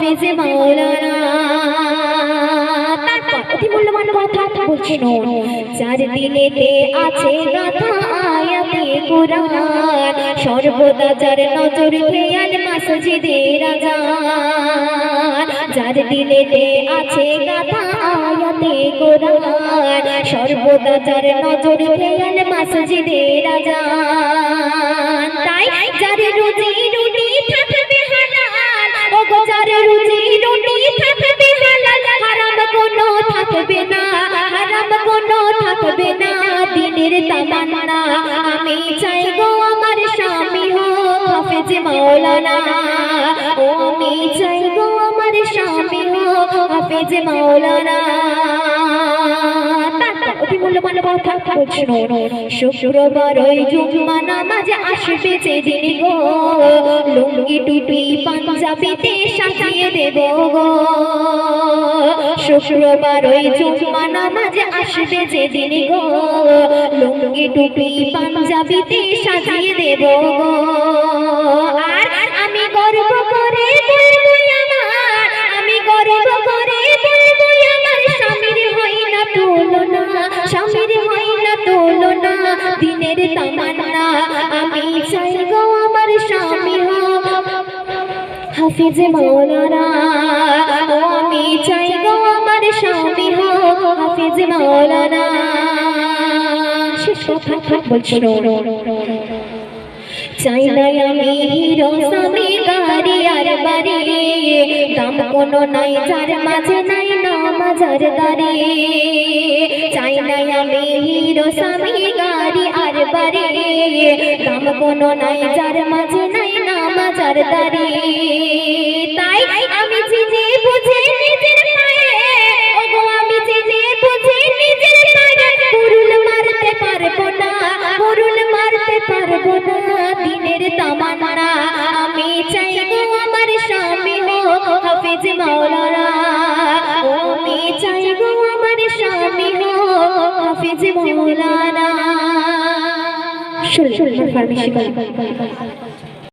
হাফেজ মাওলানা। আছে গাথা আয়াতে কোরআন। সর্বদা যার নজর খেয়াল মসজিদে রাজান আছে গাথা আয়াতে কোরআন। সর্বদা যার নজর খেয়াল মসজিদে থাকবে না দিনের তামান্না। আমি চাই গো আমার স্বামী হো হাফেজ মাওলানা। আমি চাই গো আমার স্বামী হো হাফেজ মাওলানা। মূল্যবান কথা বলছি শুক্রবার ওই জুম্মা নামাজ আসবে যেদিন গো। লুঙ্গি, টুপি, পাঞ্জাবিতে সাজিয়ে দেব গো। শুক্রবার ওই জুম্মা নামাজ আসবে যেদিন গো। লুঙ্গি, টুপি, পাঞ্জাবিতে সাজিয়ে দেব গো। স্বামীর হয় না তুলনা, দিনের তামান্না, আমি চাই গো আমার স্বামী হাফিজ মাওলানা আমি চাই গো আমার স্বামী হাফিজ বলছি। চাই না আমি হিরো বাড়ি দাম কোনো নাই, যার মাঝে নাই নামাজার দাঁড়ি চাই না আমি হিরো স্বামী, গাড়ি আর বাড়ি। দাম কোনো নাই, যার মাঝে নাই নামাজার দাঁড়ি তাই আমি চিনে বুঝে নিজের পায়ে, ওগো আমি চিনে বুঝে নিজের পায়ে। পুরুল মারতে পারব না পুরুল মারতে পারব না, দিনের তামান্না হাফিজ মাওলানা ও গো আমার স্বামী হো হাফিজ মাওলানা শুনুন ফার্মেসি